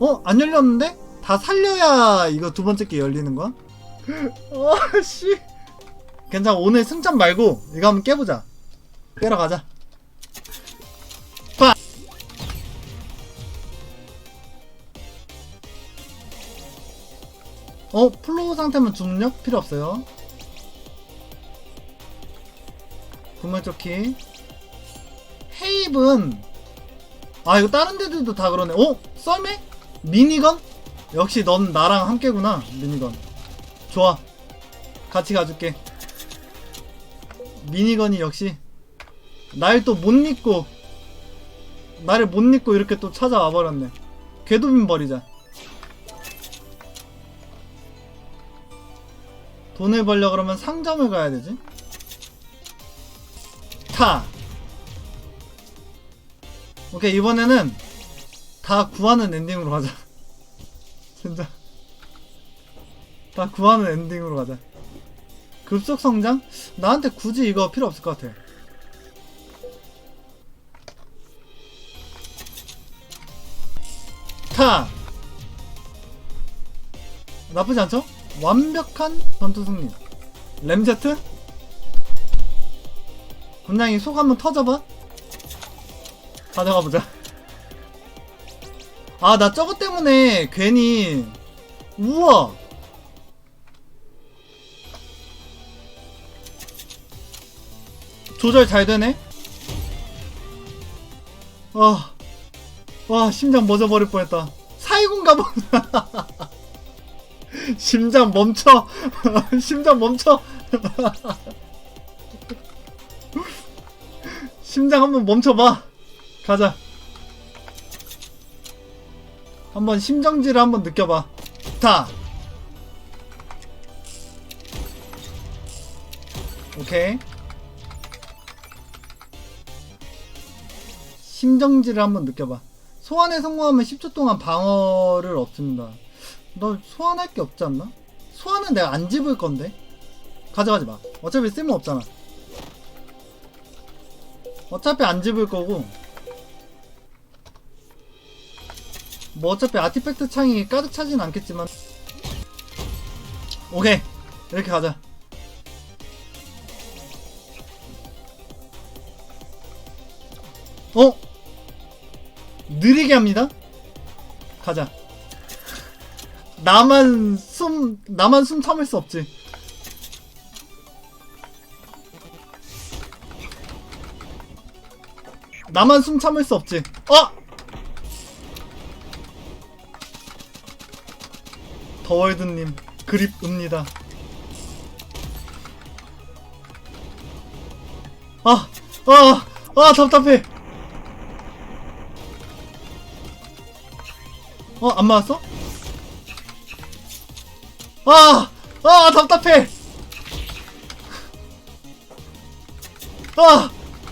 어? 안 열렸는데? 다 살려야 이거 두 번째 게 열리는 거야? 어, 씨. 괜찮아. 오늘 승천 말고 이거 한번 깨보자. 깨러 가자. 빠! 어? 플로우 상태면 중력 필요 없어요. 구물조끼. 헤입은 아 이거 다른 데들도 다 그러네. 어? 썰매? 미니건? 역시 넌 나랑 함께구나 미니건. 좋아. 같이 가줄게. 미니건이 역시 날 또못 잊고 나를 못 잊고 이렇게 또 찾아와 버렸네. 궤도빔 버리자. 돈을 벌려 그러면 상점을 가야 되지. 타. 오케이 이번에는 다 구하는 엔딩으로 가자. 진짜. 다 구하는 엔딩으로 가자. 급속 성장? 나한테 굳이 이거 필요 없을 것 같아. 타! 나쁘지 않죠? 완벽한 전투 승리. 램제트? 군장이 속 한번 터져봐? 가져가 보자. 아, 나 저거 때문에 괜히. 우와! 조절 잘 되네? 와, 와, 심장 멎어버릴 뻔했다. 사이군 가보 심장 멈춰! 심장 멈춰! 심장 한번 멈춰봐! 가자. 한번 심정지를 한번 느껴봐. 타! 오케이. 심정지를 한번 느껴봐. 소환에 성공하면 10초 동안 방어를 얻습니다. 너 소환할 게 없지 않나? 소환은 내가 안 집을 건데? 가져가지 마. 어차피 쓸모 없잖아. 어차피 안 집을 거고. 뭐 어차피 아티팩트 창이 가득 차진 않겠지만. 오케이. 이렇게 가자. 어? 느리게 합니다. 가자. 나만 숨 나만 숨 참을 수 없지. 나만 숨 참을 수 없지. 어! 더월드님 그립읍니다. 아, 아, 아 답답해. 어, 안 맞았어? 아! 아, 답답해! 아!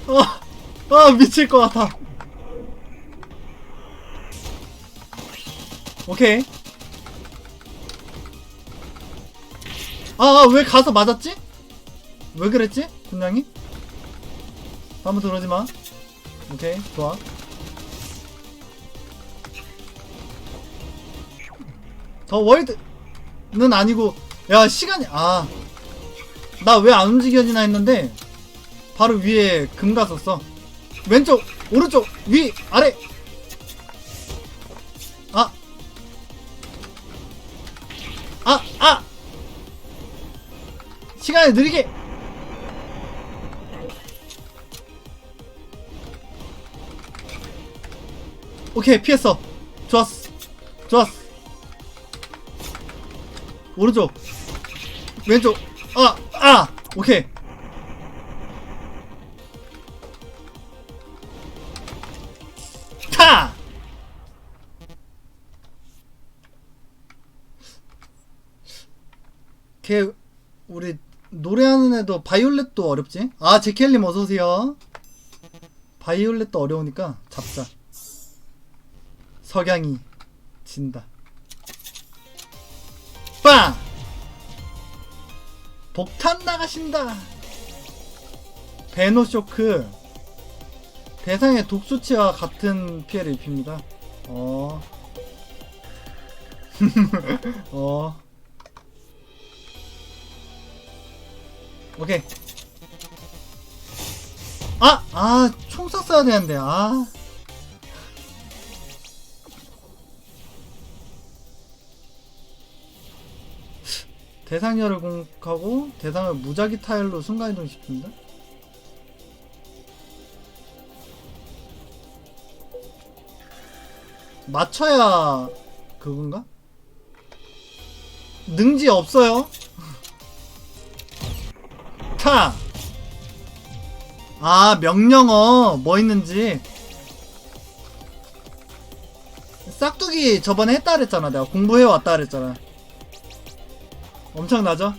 아! 아, 미칠 것 같아. 오케이. 아, 아, 왜 가서 맞았지? 왜 그랬지? 군냥이? 다음부터 그러지 마. 오케이, 좋아. 더 월드는 아니고 야 시간이 아 나 왜 안 움직여지나 했는데 바로 위에 금 갔었어 왼쪽 오른쪽 위 아래 아 아, 아! 시간을 느리게! 오케이, 피했어. 좋았어. 좋았어. 오른쪽 왼쪽 아! 아! 오케이 애도 바이올렛도 어렵지? 아 제켈님 어서오세요 바이올렛도 어려우니까 잡자 석양이 진다 빵! 폭탄 나가신다! 베노쇼크 대상의 독수치와 같은 피해를 입힙니다. 어. 어. 오케이. 아! 아, 총 쐈어야 되는데, 아. 대상열을 공격하고 대상을 무작위 타일로 순간이동 시킵니다. 맞춰야 그건가? 능지 없어요. 타. 아 명령어 뭐 있는지. 싹두기 저번에 했다 그랬잖아. 내가 공부해 왔다 그랬잖아. 엄청나죠?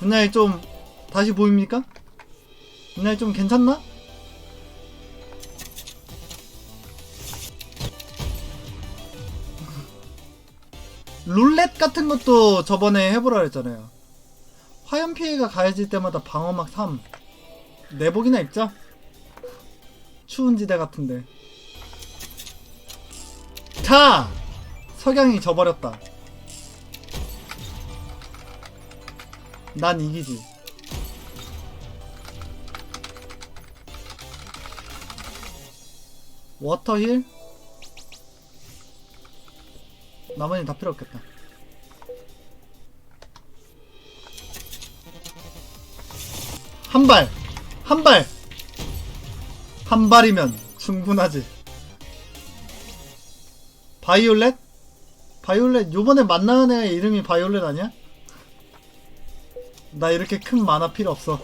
군량이 좀 다시 보입니까? 군량이 좀 괜찮나? 룰렛 같은 것도 저번에 해보라 그랬잖아요. 화염 피해가 가해질 때마다 방어막 3. 내복이나 입죠? 추운 지대 같은데. 자! 석양이 져버렸다. 난 이기지. 워터힐? 나머지 다 필요 없겠다. 한 발! 한 발! 한 발이면 충분하지. 바이올렛? 바이올렛, 요번에 만나는 애가 이름이 바이올렛 아니야? 나 이렇게 큰 만화 필요 없어.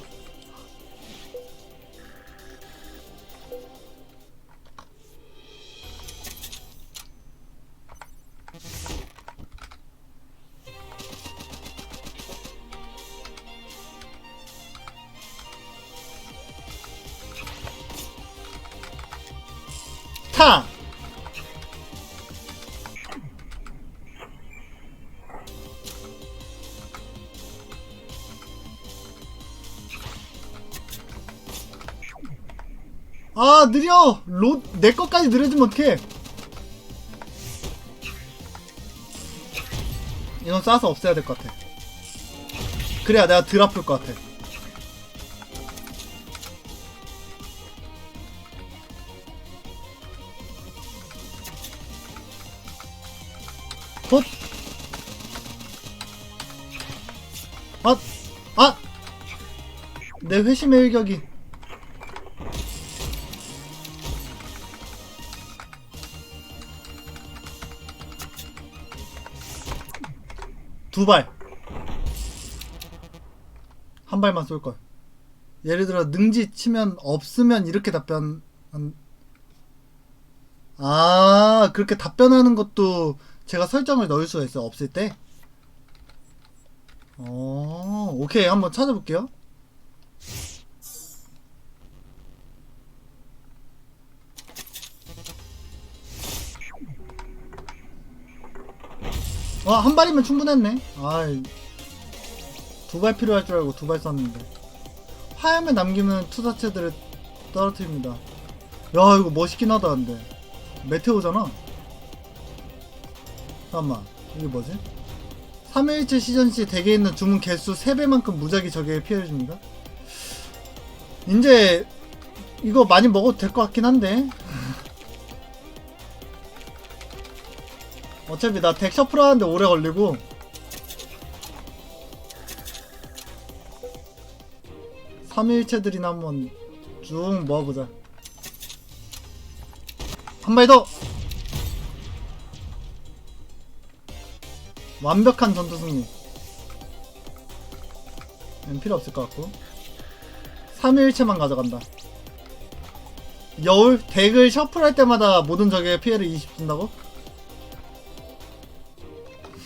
아 느려! 로, 내 것까지 느려지면 어떡해? 이건 싸서 없애야 될 것 같아. 그래야 내가 덜 아플 것 같아. 헛! 아! 아! 내 회심의 일격이 두 발. 한 발만 쏠 걸. 예를 들어 능지 치면 없으면 이렇게 답변. 한- 아 그렇게 답변하는 것도 제가 설정을 넣을 수가 있어요. 없을 때. 어 오케이 한번 찾아볼게요. 아, 한 발이면 충분했네. 아, 두발 필요할 줄 알고 두 발 썼는데. 화염을 남기면 투사체들을 떨어뜨립니다. 야, 이거 멋있긴 하다, 근데. 메테오잖아. 잠깐만, 이게 뭐지? 3일째 시전시 덱에 있는 주문 개수 3배만큼 무작위 적에게 피해를 줍니다. 이제, 이거 많이 먹어도 될 것 같긴 한데. 어차피 나 덱 셔플 하는데 오래 걸리고. 삼일체들이나 한번 쭉 모아보자. 한 발 더! 완벽한 전투 승리. 음, 필요 없을 것 같고. 3일체만 가져간다. 여울 덱을 셔플할 때마다 모든 적의 피해를 20 준다고?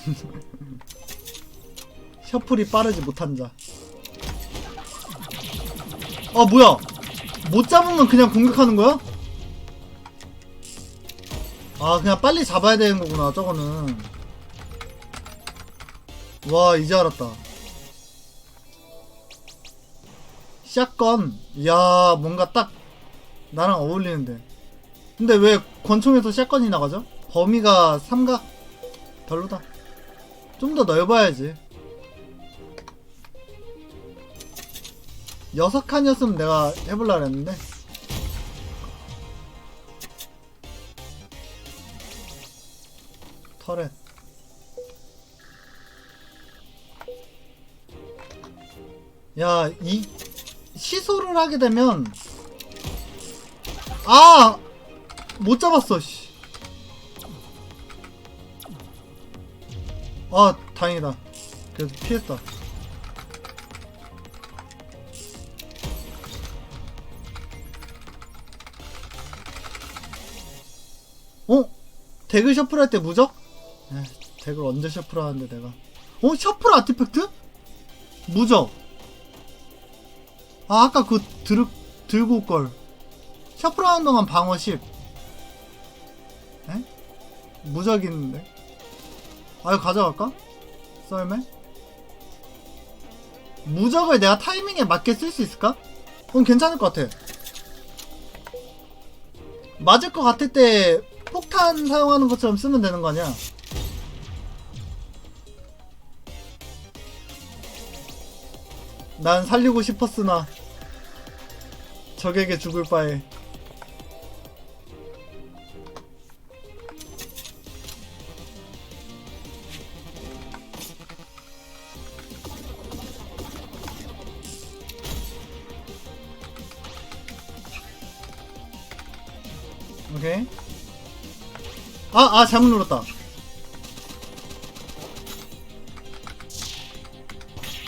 셔플이 빠르지 못한 자. 아 뭐야? 못 잡으면 그냥 공격하는 거야? 아 그냥 빨리 잡아야 되는 거구나 저거는. 와 이제 알았다. 샷건. 이야 뭔가 딱 나랑 어울리는데. 근데 왜 권총에서 샷건이 나가죠? 범위가 삼각 별로다. 좀 더 넓어야지. 여섯 칸이었으면 내가 해볼라 그랬는데. 터렛. 야, 이, 시소를 하게 되면, 아! 못 잡았어, 씨. 아, 다행이다. 그래도 피했다. 어? 덱을 셔플할 때 무적? 에, 덱을 언제 셔플하는데 내가 어? 셔플 아티팩트? 무적 아 아까 그 들, 들고 올걸 셔플하는 동안 방어 10 에? 무적 있는데 아 이거 가져갈까? 썰매? 무적을 내가 타이밍에 맞게 쓸 수 있을까? 그건 괜찮을 것 같아 맞을 것 같을 때 폭탄 사용하는 것처럼 쓰면 되는 거 아니야? 난 살리고 싶었으나 적에게 죽을 바에 아, 아, 잘못 눌렀다.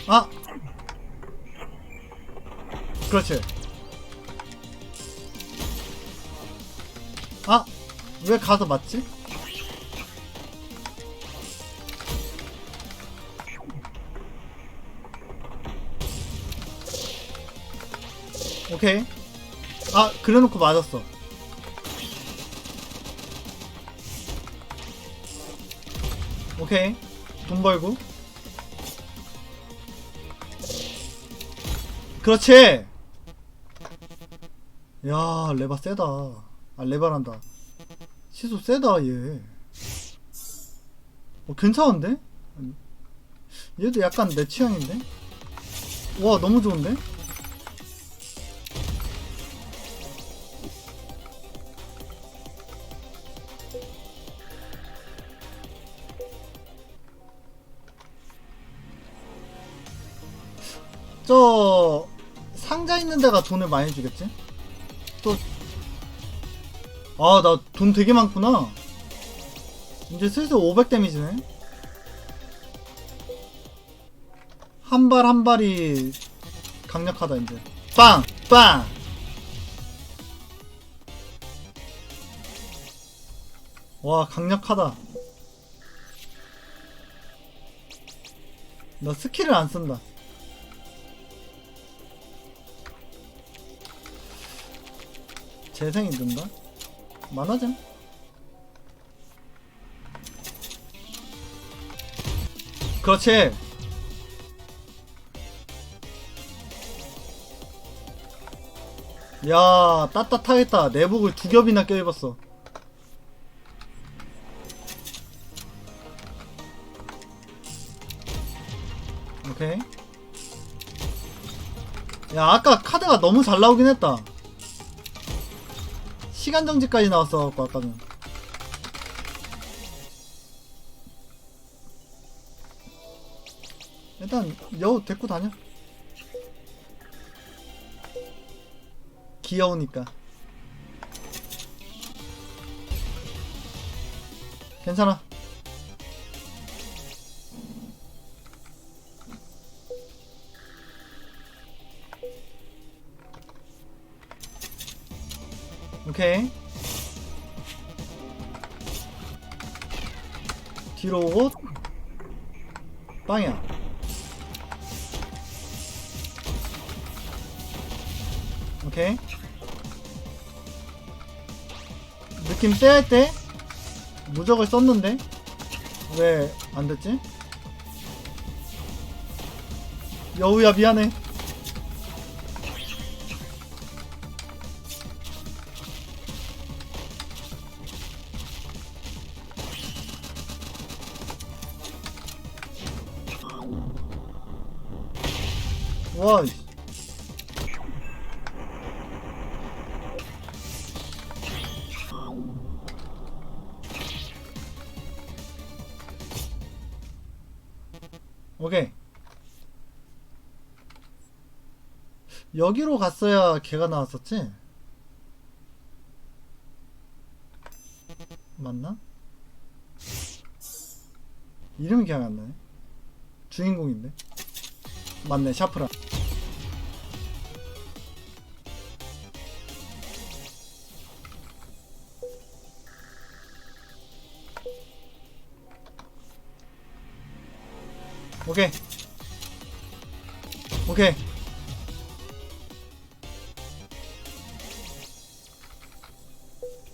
아! 그렇지. 아! 왜 가서 맞지? 오케이. 아, 그래 놓고 맞았어. 오케이 돈 벌고 그렇지 야 레바 세다 아 레바란다 시소 세다 얘 어, 괜찮은데? 얘도 약간 내 취향인데? 와 너무 좋은데? 저 상자 있는 데가 돈을 많이 주겠지? 또 아 나 돈 되게 많구나 이제 슬슬 500 데미지네 한 발한 발이 강력하다 이제 빵! 빵! 와 강력하다 나 스킬을 안 쓴다 재생이 든다? 만화장? 그렇지! 야, 따뜻하겠다. 내복을 두 겹이나 껴입었어. 오케이. 야, 아까 카드가 너무 잘 나오긴 했다. 시간 정지까지 나왔어갖고 아까는. 일단 여우 데리고 다녀. 귀여우니까. 괜찮아 오케이. 뒤로 오고 빵이야. 오케이. 느낌 쎄할 때 무적을 썼는데 왜 안됐지? 여우야 미안해 와. 이- 오케이. 여기로 갔어야 걔가 나왔었지? 맞나? 이름이 기억 안 나네. 주인공인데. 맞네, 샤프라. 오케이. 오케이.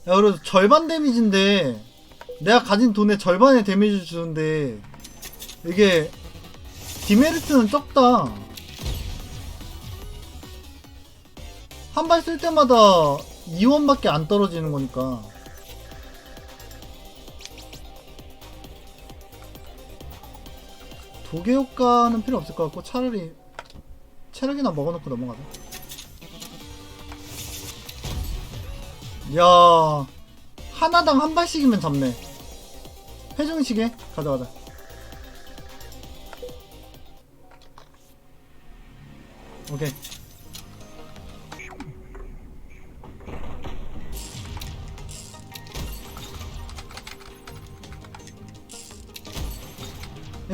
야, 그래도 절반 데미지인데, 내가 가진 돈의 절반의 데미지 주는데, 이게, 디메리트는 적다. 한 발 쓸 때마다 2원밖에 안 떨어지는 거니까. 도개 효과는 필요 없을 것 같고, 차라리 체력이나 먹어놓고 넘어가자. 야 하나당 한 발씩이면 잡네. 회중시계 가져가자. 오케이.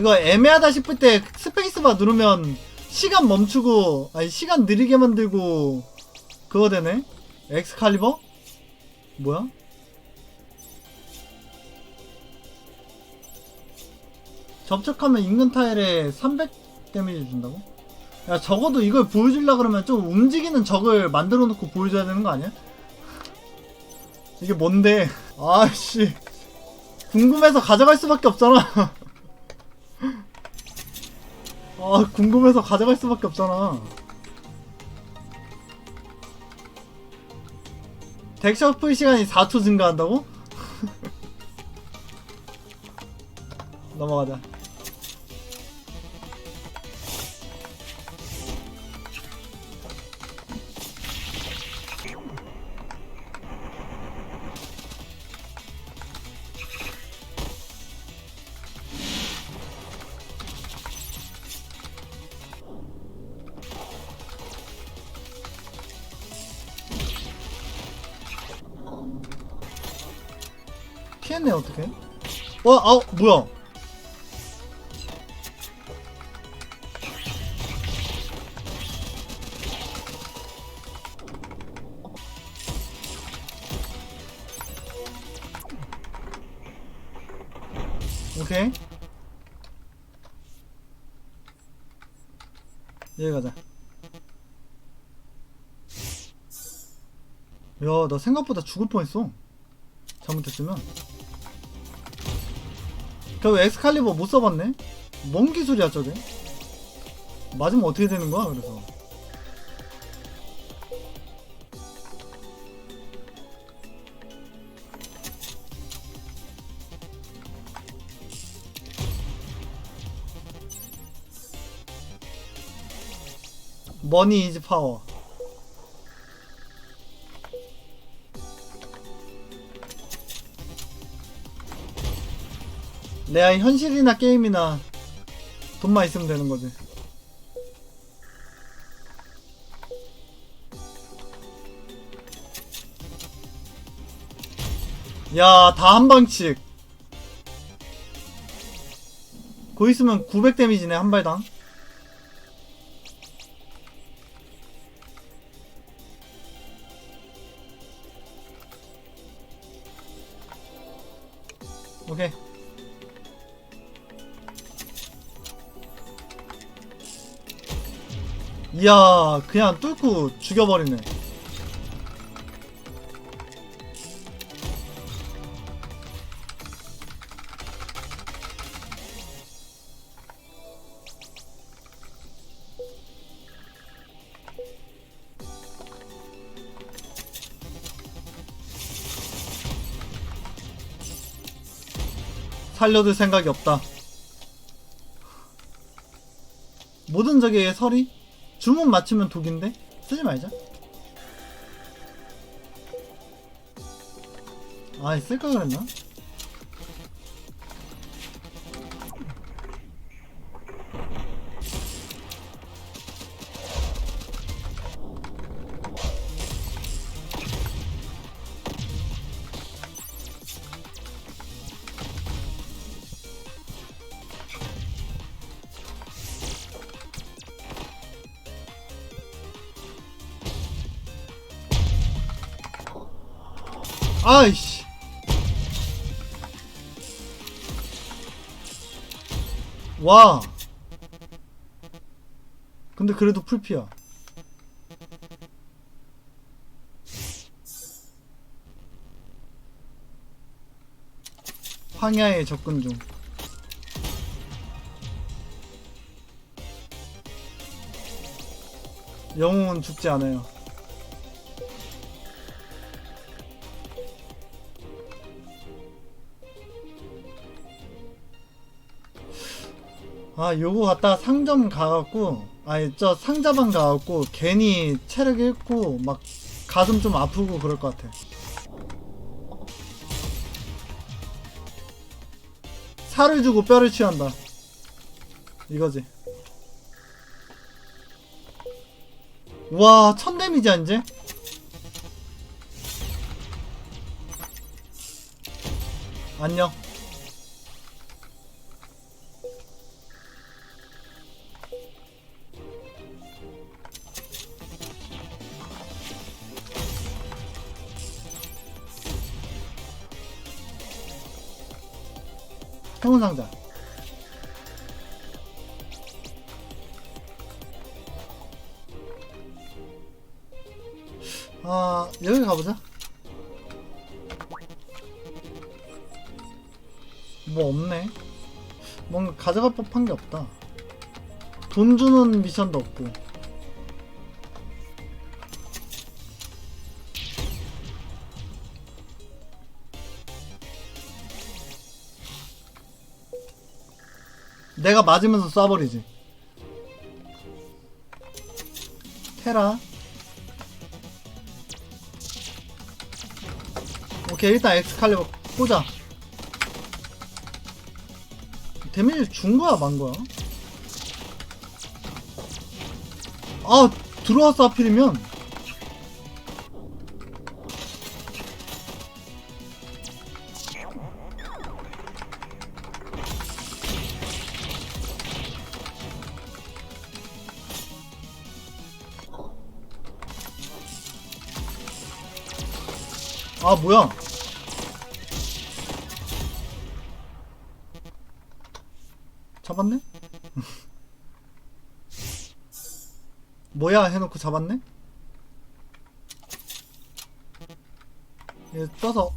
이거 애매하다 싶을 때 스페이스바 누르면 시간 멈추고 아니 시간 느리게 만들고 그거 되네? 엑스칼리버? 뭐야? 접촉하면 인근 타일에 300 데미지 준다고? 야 적어도 이걸 보여주려 그러면 좀 움직이는 적을 만들어 놓고 보여줘야 되는 거 아니야? 이게 뭔데? 아씨. 궁금해서 가져갈 수밖에 없잖아 아 궁금해서 가져갈 수밖에 없잖아 덱 셔플 시간이 4초 증가한다고? 넘어가자 와, 아, 뭐야? 오케이. 여기 가자. 야, 나 생각보다 죽을 뻔했어. 잘못했으면. 결국 엑스칼리버 못 써봤네? 뭔 기술이야 저게? 맞으면 어떻게 되는 거야 그래서 머니 이즈 파워 내가 현실이나 게임이나 돈만 있으면 되는 거지. 야, 다 한 방씩. 고 있으면 900 데미지네, 한 발당. 이야 그냥 뚫고 죽여버리네. 살려둘 생각이 없다. 모든 적의 설이 주문 맞추면 독인데? 쓰지 말자. 아, 쓸까 그랬나? 아이씨. 와. 근데 그래도 풀피야. 황야에 접근 중. 영웅은 죽지 않아요. 아 요거 갖다 상점 가갖고 아니 저 상자방 가갖고 괜히 체력 잃고 막 가슴 좀 아프고 그럴 것 같아. 살을 주고 뼈를 취한다. 이거지. 와 천 데미지야 이제? 안녕 행운 상자. 아 여기 가보자. 뭐 없네. 뭔가 가져갈 법한 게 없다. 돈 주는 미션도 없고. 내가 맞으면서 쏴버리지. 테라. 오케이, 일단 엑스칼리버 꽂아. 데미지 준 거야, 만 거야? 아, 들어왔어, 하필이면. 아, 뭐야. 잡았네? 뭐야 해놓고 잡았네? 얘 떠서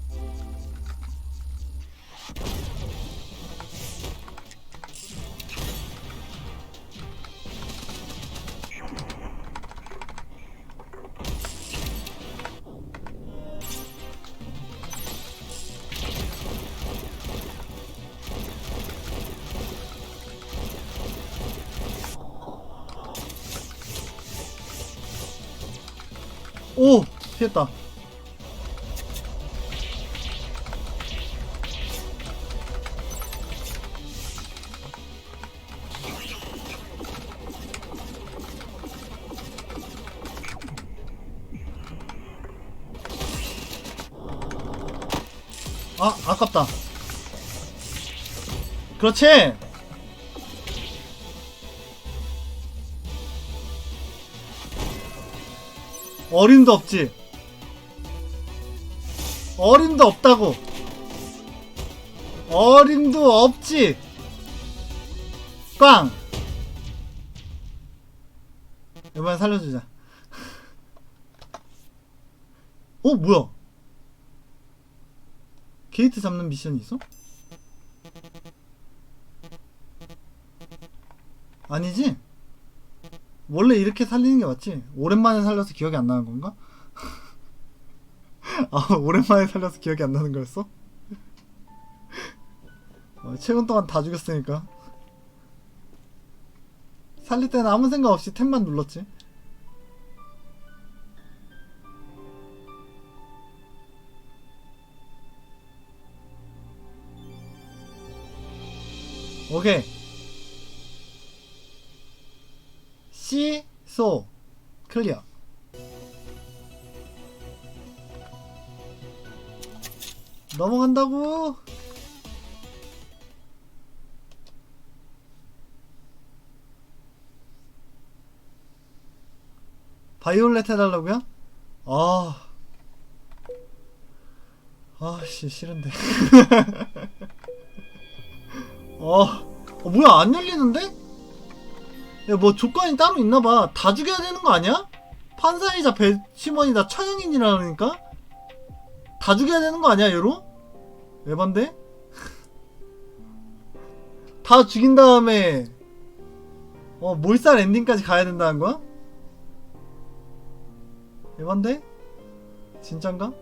오! 피했다 아 아깝다 그렇지 어림도 없지. 어림도 없다고. 어림도 없지. 꽝. 이번엔 살려주자. 어, 뭐야? 게이트 잡는 미션이 있어? 아니지? 원래 이렇게 살리는 게 맞지? 오랜만에 살려서 기억이 안 나는 건가? 아, 오랜만에 살려서 기억이 안 나는 거였어? 어, 최근 동안 다 죽였으니까. 살릴 때는 아무 생각 없이 탭만 눌렀지. 오케이. C, 소, 클리어. 넘어간다고? 바이올렛 해달라고요? 아. 아씨, 싫은데. 어, 어, 뭐야, 안 열리는데? 야, 뭐 조건이 따로 있나봐. 다 죽여야 되는 거 아니야? 판사이자 배심원이다 처형인이라니까? 다 죽여야 되는 거 아니야, 얘로? 에반데? 다 죽인 다음에, 어, 몰살 엔딩까지 가야 된다는 거야? 에반데? 진짠가?